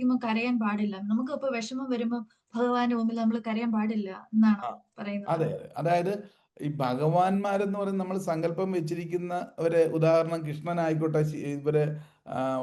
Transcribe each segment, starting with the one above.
പ്രാർത്ഥിക്കുമ്പോൾ കരയാൻ പാടില്ല. നമുക്ക് ഇപ്പൊ വിഷമം വരുമ്പോൾ ഭഗവാന്റെ മുമ്പിൽ നമ്മൾ കരയാൻ പാടില്ല എന്നാണ് പറയുന്നത്. അതെ അതെ. അതായത് ഈ ഭഗവാന്മാരെന്ന് പറയുന്നത് നമ്മൾ സങ്കല്പം വെച്ചിരിക്കുന്ന ഒരു ഉദാഹരണം കൃഷ്ണനായിക്കോട്ടെ ഇവർ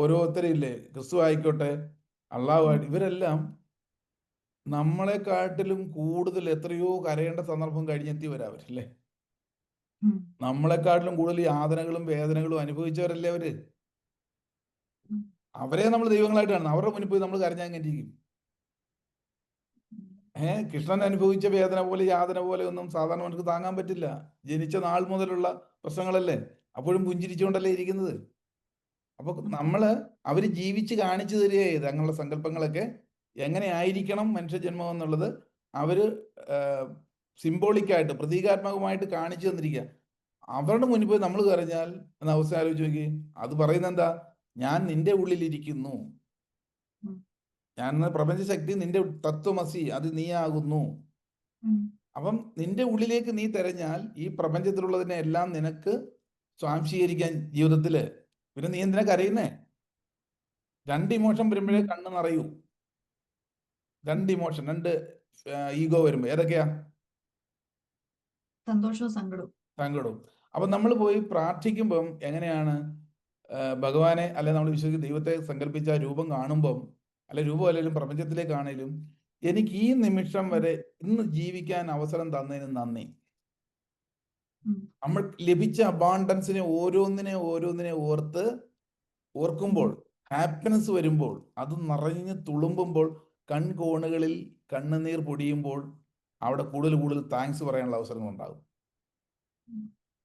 ഓരോരുത്തരില്ലേ ക്രിസ്തു ആയിക്കോട്ടെ അള്ളാഹു ഇവരെല്ലാം നമ്മളെക്കാട്ടിലും കൂടുതൽ എത്രയോ കരയേണ്ട സന്ദർഭം കഴിഞ്ഞെത്തിയവരാ അവരല്ലേ? നമ്മളെക്കാട്ടിലും കൂടുതൽ യാതനകളും വേദനകളും അനുഭവിച്ചവരല്ലേ അവർ. അവരെ നമ്മൾ ദൈവങ്ങളായിട്ട് കാണുന്നത് അവരുടെ മുന്നിൽ പോയി നമ്മൾ കരഞ്ഞാൽ എങ്ങനെ ഇരിക്കും ഏ കൃഷ്ണൻ അനുഭവിച്ച വേദന പോലെ യാതന പോലെ ഒന്നും സാധാരണ മനുഷ്യർക്ക് താങ്ങാൻ പറ്റില്ല. ജനിച്ച നാൾ മുതലുള്ള പ്രശ്നങ്ങളല്ലേ? അപ്പോഴും പുഞ്ചിരിച്ചുകൊണ്ടല്ലേ ഇരിക്കുന്നത്? അപ്പൊ നമ്മൾ അവർ ജീവിച്ച് കാണിച്ചു തരികയെ തങ്ങളുടെ സങ്കല്പങ്ങളൊക്കെ എങ്ങനെ ആയിരിക്കണം മനുഷ്യജന്മം എന്നുള്ളത് അവർ സിംബോളിക്കായിട്ട് പ്രതീകാത്മകമായിട്ട് കാണിച്ചു തന്നിരിക്കുക. അവരുടെ മുന്നിൽ പോയി നമ്മൾ കരഞ്ഞാൽ എന്ന അവസ്ഥ ആലോചിച്ച് നോക്കി അത് പറയുന്നത് എന്താ? ഞാൻ നിന്റെ ഉള്ളിലിരിക്കുന്നു. ഞാൻ പ്രപഞ്ച പ്രപഞ്ചശക്തി നിന്റെ തത്വമസി അത് നീയാകുന്നു. അപ്പം നിന്റെ ഉള്ളിലേക്ക് നീ തെരഞ്ഞാൽ ഈ പ്രപഞ്ചത്തിലുള്ളതിനെ എല്ലാം നിനക്ക് സ്വാംശീകരിക്കാൻ ജീവിതത്തിൽ. പിന്നെ നീ എന്തിനാ കരയുന്നേ? രണ്ട് ഇമോഷൻ വരുമ്പോഴേ കണ്ണ് നിറയൂ. രണ്ട് ഇമോഷൻ രണ്ട് ഈഗോ വരുമ്പോ. ഏതൊക്കെയാ? സന്തോഷവും സങ്കടവും. സങ്കടവും. അപ്പൊ നമ്മൾ പോയി പ്രാർത്ഥിക്കുമ്പം എങ്ങനെയാണ്? ഭഗവാനെ അല്ലെ നമ്മൾ വിശ്വസിക്കുന്ന ദൈവത്തെ സങ്കല്പിച്ച രൂപം കാണുമ്പം അല്ലെ രൂപം അല്ലെങ്കിലും പ്രപഞ്ചത്തിലേക്കാണേലും എനിക്ക് ഈ നിമിഷം വരെ ഇന്ന് ജീവിക്കാൻ അവസരം തന്നതിന് നന്ദി. നമ്മൾ ലഭിച്ച അബാണ്ടൻസിനെ ഓരോന്നിനെ ഓരോന്നിനെ ഓർത്ത് ഓർക്കുമ്പോൾ ഹാപ്പിനെസ് വരുമ്പോൾ അത് നിറഞ്ഞ് തുളുമ്പുമ്പോൾ കൺകോണുകളിൽ കണ്ണുനീർ പൊടിയുമ്പോൾ അവിടെ കൂടുതൽ കൂടുതൽ താങ്ക്സ് പറയാനുള്ള അവസരങ്ങൾ ഉണ്ടാകും.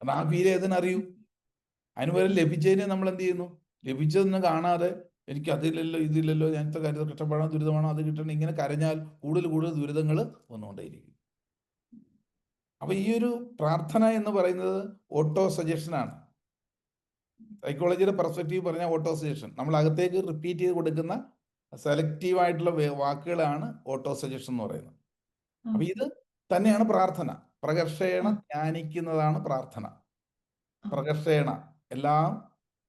കാരണം ആ ഫീൽ ഏതിനറിയൂ? അതിന് പകരം ലഭിച്ചതിനെ നമ്മൾ എന്ത് ചെയ്യുന്നു? ലഭിച്ചതെന്ന് കാണാതെ എനിക്ക് അതില്ലല്ലോ ഇതില്ലല്ലോ ഞാൻ ഇത്ര കാര്യത്തിൽ കഷ്ടപ്പെടാൻ ദുരിതമാണോ അത് കിട്ടണം ഇങ്ങനെ കരഞ്ഞാൽ കൂടുതൽ കൂടുതൽ ദുരിതങ്ങൾ വന്നുകൊണ്ടേയിരിക്കും. അപ്പൊ ഈ ഒരു പ്രാർത്ഥന എന്ന് പറയുന്നത് ഓട്ടോ സജഷൻ ആണ്. സൈക്കോളജിയുടെ പെർസ്പെക്റ്റീവ് പറഞ്ഞാൽ ഓട്ടോ സജഷൻ നമ്മൾ അകത്തേക്ക് റിപ്പീറ്റ് ചെയ്ത് കൊടുക്കുന്ന സെലക്റ്റീവ് ആയിട്ടുള്ള വാക്കുകളാണ് ഓട്ടോ സജഷൻ എന്ന് പറയുന്നത്. അപ്പൊ ഇത് തന്നെയാണ് പ്രാർത്ഥന. പ്രകർഷേണ. ധ്യാനിക്കുന്നതാണ് പ്രാർത്ഥന. പ്രകർഷേണ. എല്ലാം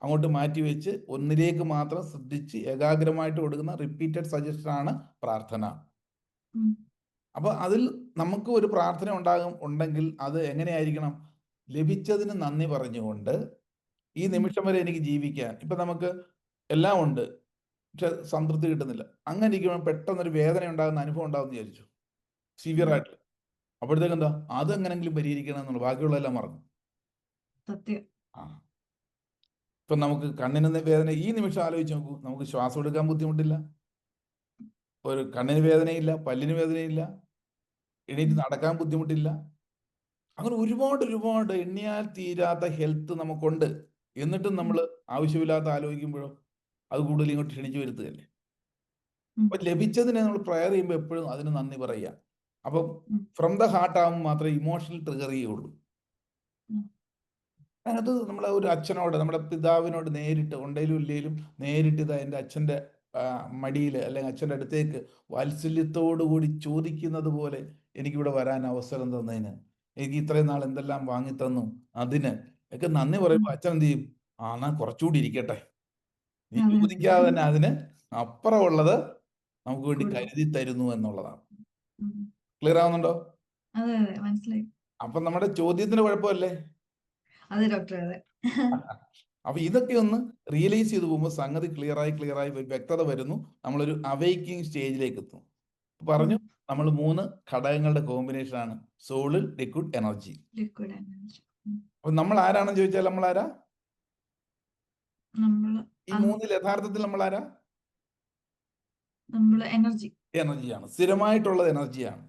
അങ്ങോട്ട് മാറ്റി വെച്ച് ഒന്നിലേക്ക് മാത്രം ശ്രദ്ധിച്ച് ഏകാഗ്രമായിട്ട് കൊടുക്കുന്ന റിപ്പീറ്റഡ് സജഷൻ ആണ് പ്രാർത്ഥന. അപ്പൊ അതിൽ നമുക്ക് ഒരു പ്രാർത്ഥന ഉണ്ടാകും ഉണ്ടെങ്കിൽ അത് എങ്ങനെയായിരിക്കണം? ലഭിച്ചതിന് നന്ദി പറഞ്ഞുകൊണ്ട് ഈ നിമിഷം വരെ എനിക്ക് ജീവിക്കാൻ. ഇപ്പൊ നമുക്ക് എല്ലാം ഉണ്ട്. പക്ഷെ സംതൃപ്തി കിട്ടുന്നില്ല. അങ്ങനെ ഇരിക്കുമ്പോൾ പെട്ടെന്നൊരു വേദന ഉണ്ടാകുന്ന അനുഭവം ഉണ്ടാകും വിചാരിച്ചു. സിവിയർ. ആയിട്ട് അപ്പോഴത്തേക്ക് എന്താ അത് എങ്ങനെങ്കിലും പരിഹരിക്കണം എന്നുള്ള ബാക്കിയുള്ളതെല്ലാം മറന്നു. സത്യം. ആ. ഇപ്പൊ നമുക്ക് കണ്ണിന് വേദന? ഈ നിമിഷം ആലോചിച്ച് നോക്കൂ. നമുക്ക് ശ്വാസം എടുക്കാൻ ബുദ്ധിമുട്ടില്ല. ഒരു കണ്ണിന് വേദനയില്ല പല്ലിന് വേദനയില്ല എണീറ്റ് നടക്കാൻ ബുദ്ധിമുട്ടില്ല. അങ്ങനെ ഒരുപാട് ഒരുപാട് എണ്ണിയാൽ തീരാത്ത ഹെൽത്ത് നമുക്കുണ്ട്. എന്നിട്ടും നമ്മൾ ആവശ്യമില്ലാത്ത ആലോചിക്കുമ്പോഴോ അത് കൂടുതൽ ഇങ്ങോട്ട് ക്ഷണിച്ചു വരുത്തുകയല്ലേ. അപ്പൊ ലഭിച്ചതിനെ നമ്മൾ പ്രയർ ചെയ്യുമ്പോൾ എപ്പോഴും അതിന് നന്ദി പറയുക. അപ്പം. ഫ്രം ദ ഹാർട്ട് ആകുമ്പോൾ മാത്രമേ ഇമോഷണൽ ട്രിഗർ ചെയ്യുള്ളൂ. അത് നമ്മൾ ഒരു അച്ഛനോട് നമ്മുടെ പിതാവിനോട് നേരിട്ട് ഉണ്ടേലും ഇല്ലേലും നേരിട്ട് ഇതാ എന്റെ അച്ഛന്റെ മടിയിൽ അല്ലെങ്കിൽ അച്ഛന്റെ അടുത്തേക്ക് വാത്സല്യത്തോടു കൂടി ചോദിക്കുന്നത് പോലെ എനിക്കിവിടെ വരാൻ അവസരം തന്നതിന്. എനിക്ക് ഇത്രയും നാൾ എന്തെല്ലാം വാങ്ങി തന്നു അതിന്. ഒക്കെ നന്ദി പറയുമ്പോൾ അച്ഛൻ എന്ത് ചെയ്യും? ആ എന്നാ കുറച്ചുകൂടി ഇരിക്കട്ടെ. നീ. ചോദിക്കാതെ തന്നെ അതിന് അപ്പുറമുള്ളത് നമുക്ക് വേണ്ടി കരുതി തരുന്നു എന്നുള്ളതാണ്. ക്ലിയർ ആവുന്നുണ്ടോ? അപ്പൊ നമ്മുടെ ചോദ്യത്തിന് കുഴപ്പമല്ലേ? അതെ ഡോക്ടർ അതെ അപ്പൊ ഇതൊക്കെ ഒന്ന് റിയലൈസ് ചെയ്ത് പോകുമ്പോൾ സംഗതി ക്ലിയർ ആയി ക്ലിയർ ആയി വ്യക്തത വരുന്നു. നമ്മളൊരു അവേക്കിംഗ് സ്റ്റേജിലേക്ക് എത്തും. ഇപ്പൊ പറഞ്ഞു നമ്മൾ മൂന്ന് ഘടകങ്ങളുടെ കോമ്പിനേഷൻ ആണ്. സോളിൽ ലിക്വിഡ് എനർജി ലിക്വിഡ് എനർജി അപ്പൊ നമ്മൾ ആരാണെന്ന് ചോദിച്ചാൽ നമ്മൾ ആരാ? ഈ മൂന്ന് മൂന്നിൽ യഥാർത്ഥത്തിൽ നമ്മൾ ആരാ? എനർജി എനർജിയാണ് സ്ഥിരമായിട്ടുള്ളത് എനർജിയാണ്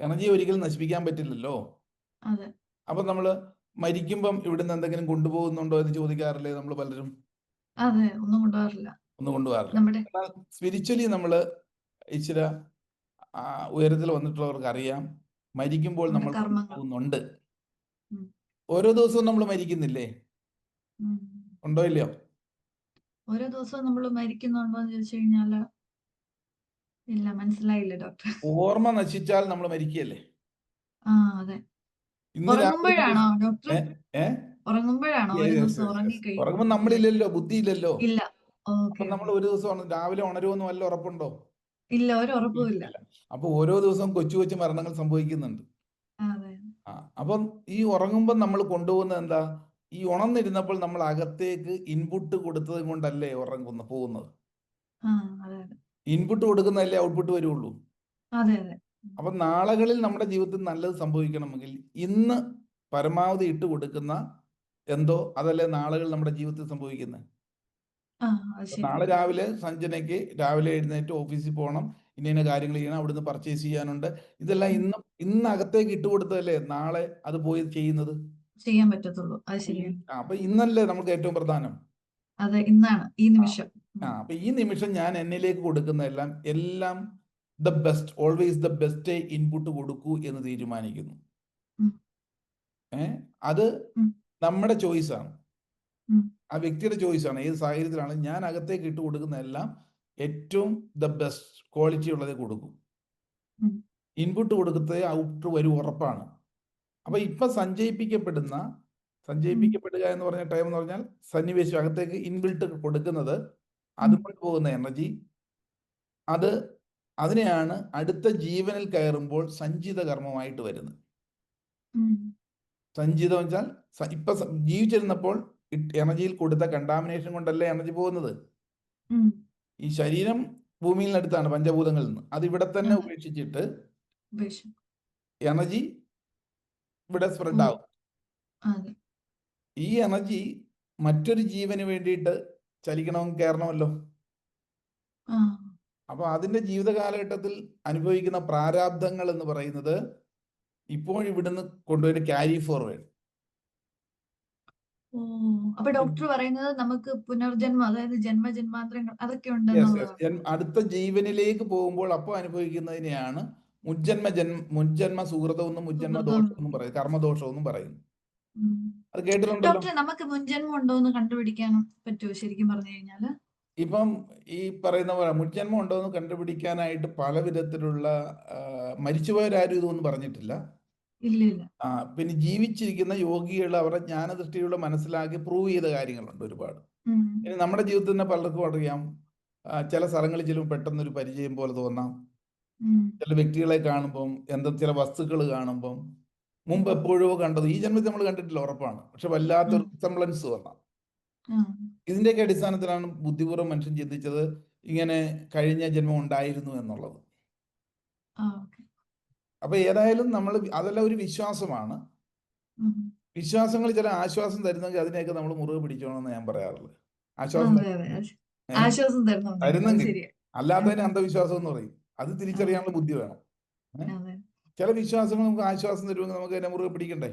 എനർജി ഒരിക്കലും നശിപ്പിക്കാൻ പറ്റില്ലല്ലോ. അപ്പൊ നമ്മൾ മരിക്കുമ്പം ഇവിടുന്ന് എന്തെങ്കിലും കൊണ്ടുപോകുന്നുണ്ടോ എന്ന് ചോദിക്കാറില്ലേ നമ്മൾ പലരും? അതെ ഒന്നും കൊണ്ടുപോകാറില്ല. ഒന്നും കൊണ്ടുപോകാറില്ല. സ്പിരിച്വലി നമ്മൾ ഇച്ചിരി ഉയരത്തിൽ വന്നിട്ടുള്ളവർക്ക് അറിയാം. മരിക്കുമ്പോൾ നമ്മൾ. പോകുന്നുണ്ട് ഓരോ ദിവസവും നമ്മൾ മരിക്കുന്നില്ലേ? ഉണ്ടോ ഇല്ലയോ? ഓരോ ദിവസവും നമ്മൾ മരിക്കുന്നുണ്ടോ എന്ന് ചോദിച്ചു കഴിഞ്ഞാൽ ഇല്ല മനസ്സിലായില്ല ഡോക്ടർ. ഓർമ്മ നശിച്ചാൽ നമ്മൾ മരിക്കുകയല്ലേ? ആ അതെ. ഇന്ന് നമ്മളില്ലല്ലോ ബുദ്ധി ഡോക്ടർ? ഏ? ഏ? ഒരു ദിവസം yes, yes. ഉറങ്ങുമ്പോൾ നമ്മളില്ലല്ലോ ബുദ്ധിയില്ലല്ലോ. ഇല്ല. അപ്പൊ നമ്മൾ ഒരു ദിവസം രാവിലെ ഉണരുമെന്ന് വല്ല ഉറപ്പുണ്ടോ? ഇല്ല ഒരു ഉറപ്പുമില്ല അപ്പൊ ഓരോ ദിവസവും കൊച്ചു കൊച്ചു മരണങ്ങൾ സംഭവിക്കുന്നുണ്ട്. അപ്പം ഈ ഉറങ്ങുമ്പോൾ നമ്മൾ കൊണ്ടുപോകുന്നത് എന്താ? ഈ ഉണർന്നിരുന്നപ്പോൾ നമ്മൾ അകത്തേക്ക് ഇൻപുട്ട് കൊടുത്തത് കൊണ്ടല്ലേ ഉറങ്ങുന്ന പോകുന്നത്? ഇൻപുട്ട് കൊടുക്കുന്നതല്ലേ ഔട്ട്പുട്ട് വരുള്ളൂ? അപ്പൊ നാളുകളിൽ നമ്മുടെ ജീവിതത്തിൽ നല്ലത് സംഭവിക്കണമെങ്കിൽ ഇന്ന് പരമാവധി ഇട്ട് കൊടുക്കുന്ന എന്തോ അതല്ലേ നാളുകൾ നമ്മുടെ ജീവിതത്തിൽ സംഭവിക്കുന്നത് നാളെ രാവിലെ സഞ്ജനയ്ക്ക് രാവിലെ എഴുന്നേറ്റ് ഓഫീസിൽ പോകണം ഇന്ന ഇന്ന കാര്യങ്ങൾ ചെയ്യണം. അവിടുന്ന് പർച്ചേസ് ചെയ്യാനുണ്ട്. ഇതെല്ലാം. ഇന്ന് ഇന്ന് അകത്തേക്ക് ഇട്ട് കൊടുത്തതല്ലേ നാളെ അത് പോയി ചെയ്യുന്നത്? ചെയ്യാൻ പറ്റത്തുള്ളൂ. അത് ശരിയാണ് അപ്പൊ ഇന്നല്ലേ നമുക്ക് ഏറ്റവും പ്രധാനം? അതെ ഇന്നാണ്. ഈ നിമിഷം. ആ അപ്പൊ ഈ നിമിഷം ഞാൻ എന്നിലേക്ക് കൊടുക്കുന്ന എല്ലാം എല്ലാം the best always the best input കൊടുക്കൂ എന്ന് തീരുമാനിക്കുന്നു. ഏ? അത് നമ്മുടെ ചോയ്സ് ആണ്. ആ വ്യക്തിയുടെ ചോയ്സ് ആണ്. ഏത് സാഹചര്യത്തിലാണ് ഞാൻ അകത്തേക്ക് ഇട്ട് കൊടുക്കുന്ന എല്ലാം ഏറ്റവും ദ ബെസ്റ്റ് ക്വാളിറ്റി ഉള്ളതേ കൊടുക്കും. ഇൻപുട്ട് കൊടുക്കത്തെ ഔട്ട് വരും ഉറപ്പാണ്. അപ്പൊ ഇപ്പൊ സഞ്ചയിപ്പിക്കപ്പെടുന്ന സഞ്ചയിപ്പിക്കപ്പെടുക എന്ന് പറഞ്ഞ ടൈം എന്ന് പറഞ്ഞാൽ സന്നിവേശം അകത്തേക്ക് ഇൻബിൽട്ട് കൊടുക്കുന്നത് അതുകൊണ്ട് പോകുന്ന എനർജി അത് അതിനെയാണ് അടുത്ത ജീവനിൽ കയറുമ്പോൾ സഞ്ചിത കർമ്മമായിട്ട് വരുന്നത്. സഞ്ചിതം വെച്ചാൽ ഇപ്പൊ ജീവിച്ചിരുന്നപ്പോൾ എനർജിയിൽ കൊടുത്ത കണ്ടാമിനേഷൻ കൊണ്ടല്ലേ എനർജി പോകുന്നത്? ഈ ശരീരം ഭൂമിയിൽ അടുത്താണ് പഞ്ചഭൂതങ്ങളിൽ നിന്ന്. അത് ഇവിടെ തന്നെ. ഉപേക്ഷിച്ചിട്ട് എനർജി ഇവിടെ സ്പ്രെഡ്. ആവും. ഈ എനർജി മറ്റൊരു ജീവന് വേണ്ടിയിട്ട് ചലിക്കണമെങ്കിൽ കയറണമല്ലോ. ആ അപ്പൊ അതിന്റെ ജീവിത കാലഘട്ടത്തിൽ അനുഭവിക്കുന്ന പ്രാരാബ്ദങ്ങൾ എന്ന് പറയുന്നത് ഇപ്പോൾ ഇവിടുന്ന് കൊണ്ടുപോയി ക്യാരി ഫോർവേഡ് അപ്പൊ ഡോക്ടർ പറയുന്നത് നമുക്ക് പുനർജന്മം അതായത് ജന്മ ജന്മാന്തരങ്ങൾ അതൊക്കെ ഉണ്ട് അടുത്ത ജീവനിലേക്ക് പോകുമ്പോൾ അപ്പോൾ അനുഭവിക്കുന്നതിനെയാണ് മുജ്ജന്മ ജന്മ മുജ്ജന്മ സുഹൃതം എന്നും മുജ്ജന്മ ദോഷവും ദോഷം എന്നും പറയും കർമ്മദോഷം എന്നും പറയുന്നു അത് കേട്ടിട്ടുണ്ടോ ഡോക്ടർ നമുക്ക് മുൻജന്മം ഉണ്ടോ എന്ന് കണ്ടുപിടിക്കാൻ പറ്റുമോ ശരിക്കും പറഞ്ഞു കഴിഞ്ഞാൽ? ഇപ്പം ഈ പറയുന്ന പോലെ മുൻജന്മം ഉണ്ടോ എന്ന് കണ്ടുപിടിക്കാനായിട്ട് പല വിധത്തിലുള്ള മരിച്ചുപോയവരാരും ഇതൊന്നും പറഞ്ഞിട്ടില്ല. ആ പിന്നെ ജീവിച്ചിരിക്കുന്ന യോഗികൾ അവരുടെ ജ്ഞാനദൃഷ്ടിയിലൂടെ മനസ്സിലാക്കി പ്രൂവ് ചെയ്ത കാര്യങ്ങളുണ്ട് ഒരുപാട്. ഇനി നമ്മുടെ ജീവിതത്തിൽ തന്നെ പലർക്കും അറിയാം. ചില സ്ഥലങ്ങളിൽ ചെല്ലുമ്പോൾ പെട്ടെന്നൊരു പരിചയം പോലെ തോന്നാം. ചില വ്യക്തികളെ കാണുമ്പം എന്താ ചില വസ്തുക്കൾ കാണുമ്പം മുമ്പ് എപ്പോഴോ കണ്ടത് ഈ ജന്മത്തിൽ നമ്മൾ കണ്ടിട്ടില്ല ഉറപ്പാണ്. പക്ഷെ വല്ലാത്തൊരു റിസംബ്ലൻസ് വന്നാം. ആ. ഇതിന്റെയൊക്കെ അടിസ്ഥാനത്തിലാണ് ബുദ്ധിപൂർവം മനുഷ്യൻ ചിന്തിച്ചത് ഇങ്ങനെ കഴിഞ്ഞ ജന്മം ഉണ്ടായിരുന്നു എന്നുള്ളത്. അപ്പൊ ഏതായാലും നമ്മൾ അതെല്ലാം ഒരു വിശ്വാസമാണ്. വിശ്വാസങ്ങൾ ചില ആശ്വാസം തരുന്നെങ്കിൽ അതിനെയൊക്കെ നമ്മൾ മുറിവ് പിടിച്ചോണമെന്ന് ഞാൻ പറയാറുള്ളത് ആശ്വാസം? ആശ്വാസം തരുന്നെങ്കിൽ. അല്ലാത്തതിന് അന്ധവിശ്വാസം എന്ന് പറയും. അത് തിരിച്ചറിയാനുള്ള ബുദ്ധി വേണം. ചില വിശ്വാസങ്ങൾ നമുക്ക് ആശ്വാസം തരുമെങ്കിൽ നമുക്ക് അതിനെ മുറുകെ പിടിക്കണ്ടേ?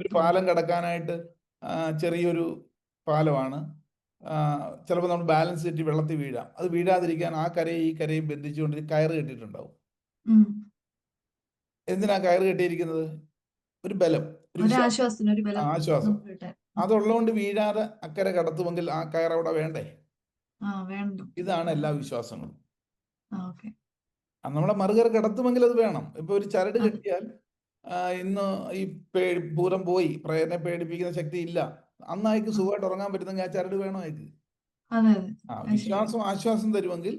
ഒരു പാലം കടക്കാനായിട്ട് ചെറിയൊരു പാലമാണ്. ചിലപ്പോൾ നമ്മൾ ബാലൻസ് തെറ്റി വെള്ളത്തിൽ വീഴാം. അത് വീഴാതിരിക്കാൻ ആ കരയും ഈ കരയും ബന്ധിച്ചുകൊണ്ട് കയർ കയറ് കെട്ടിയിട്ടുണ്ടാവും. എന്തിനാ കയറ് കെട്ടിയിരിക്കുന്നത്? ഒരു ബലം ഒരു ആശ്വാസം. അതുള്ളതുകൊണ്ട് വീഴാതെ അക്കരെ കടത്തുമെങ്കിൽ ആ കയർ അവിടെ വേണ്ടേ? ഇതാണ് എല്ലാ വിശ്വാസങ്ങളും. നമ്മളെ മറുകര കടത്തുമെങ്കിൽ അത് വേണം. ഇപ്പൊ ഒരു ചരട് കെട്ടിയാൽ ഇന്ന് ഈ പേ ഭൂതം പോയി പ്രേരണ പേടിപ്പിക്കുന്ന ശക്തി ഇല്ല. അന്ന് അയക്ക് സുഖമായിട്ട് ഉറങ്ങാൻ പറ്റുന്നെങ്കിൽ ആ ചരട് വേണം അയക്ക് ആ വിശ്വാസം ആശ്വാസം തരുമെങ്കിൽ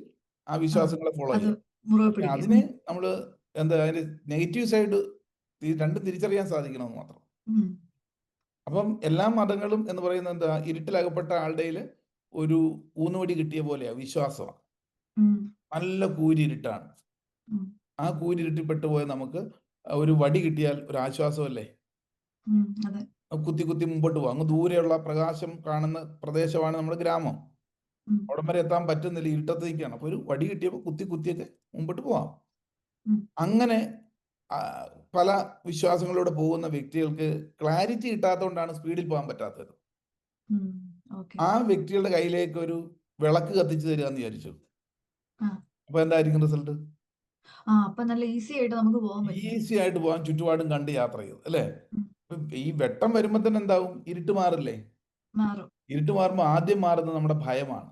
ആ വിശ്വാസങ്ങളെ ഫോളോ ചെയ്യും അതിന് നമ്മൾ എന്താ അതിന്റെ നെഗറ്റീവ് സൈഡ് രണ്ട് തിരിച്ചറിയാൻ സാധിക്കണമെന്ന് മാത്രം. അപ്പം എല്ലാ മതങ്ങളും എന്ന് പറയുന്നത് എന്താ? ഇരുട്ടിലകപ്പെട്ട ആളുടെ ഒരു ഊന്നുവടി കിട്ടിയ പോലെയാ വിശ്വാസമാണ് നല്ല കൂരിരുട്ടാണ്. ആ കൂരിരുട്ടിപ്പെട്ടു പോയ നമുക്ക് ഒരു വടി കിട്ടിയാൽ ഒരു ആശ്വാസമല്ലേ? കുത്തി കുത്തി മുമ്പോട്ട് പോകും അങ്ങ് ദൂരെയുള്ള പ്രകാശം കാണുന്ന പ്രദേശമാണ് നമ്മുടെ ഗ്രാമം. അവിടെ വരെ എത്താൻ പറ്റുന്നില്ല. ഇരുട്ടത്ത് നിൽക്കുകയാണ് അപ്പൊ ഒരു വടി കിട്ടിയപ്പോൾ കുത്തി കുത്തിയൊക്കെ മുമ്പോട്ട് പോവാം. അങ്ങനെ പല വിശ്വാസങ്ങളിലൂടെ പോകുന്ന വ്യക്തികൾക്ക് ക്ലാരിറ്റി കിട്ടാത്തതുകൊണ്ടാണ് സ്പീഡിൽ പോകാൻ പറ്റാത്തത്. ആ വ്യക്തികളുടെ കയ്യിലേക്ക് ഒരു വിളക്ക് കത്തിച്ചു തരിക എന്ന് വിചാരിച്ചു. അപ്പൊ എന്തായിരിക്കും റിസൾട്ട്? ഈസി ആയിട്ട് നമുക്ക് പോകാൻ ചുറ്റുപാടും കണ്ട് യാത്ര ചെയ്തു അല്ലേ? ഈ വെട്ടം വരുമ്പോ തന്നെ എന്താവും? ഇരുട്ട് മാറില്ലേ? മാറും. ഇരുട്ട് മാറുമ്പോ ആദ്യം മാറുന്നത് നമ്മുടെ ഭയമാണ്.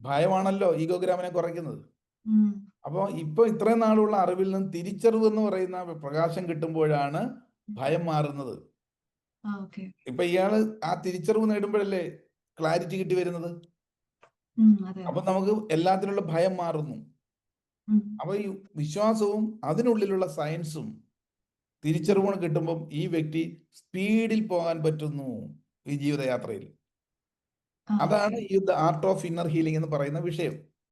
ഭയമാണല്ലോ ഈഗോഗ്രാമിനെ കുറയ്ക്കുന്നത്. അപ്പൊ അപ്പോൾ ഇപ്പൊ ഇത്രയും നാളുള്ള അറിവിൽ നിന്ന് തിരിച്ചറിവ് എന്ന് പറയുന്ന പ്രകാശം കിട്ടുമ്പോഴാണ് ഭയം മാറുന്നത്. ഇപ്പൊ ഇയാൾ ആ തിരിച്ചറിവ് നേടുമ്പോഴല്ലേ ക്ലാരിറ്റി കിട്ടി വരുന്നത്? അപ്പൊ നമുക്ക് എല്ലാത്തിനുള്ള ഭയം മാറുന്നു. അപ്പൊ ഈ വിശ്വാസവും അതിനുള്ളിലുള്ള സയൻസും തിരിച്ചറിവും കിട്ടുമ്പം ഈ വ്യക്തി സ്പീഡിൽ പോകാൻ പറ്റുന്നു ഈ ജീവിതയാത്രയിൽ. അതാണ് ഈ the art of inner healing എന്ന് പറയുന്ന വിഷയം.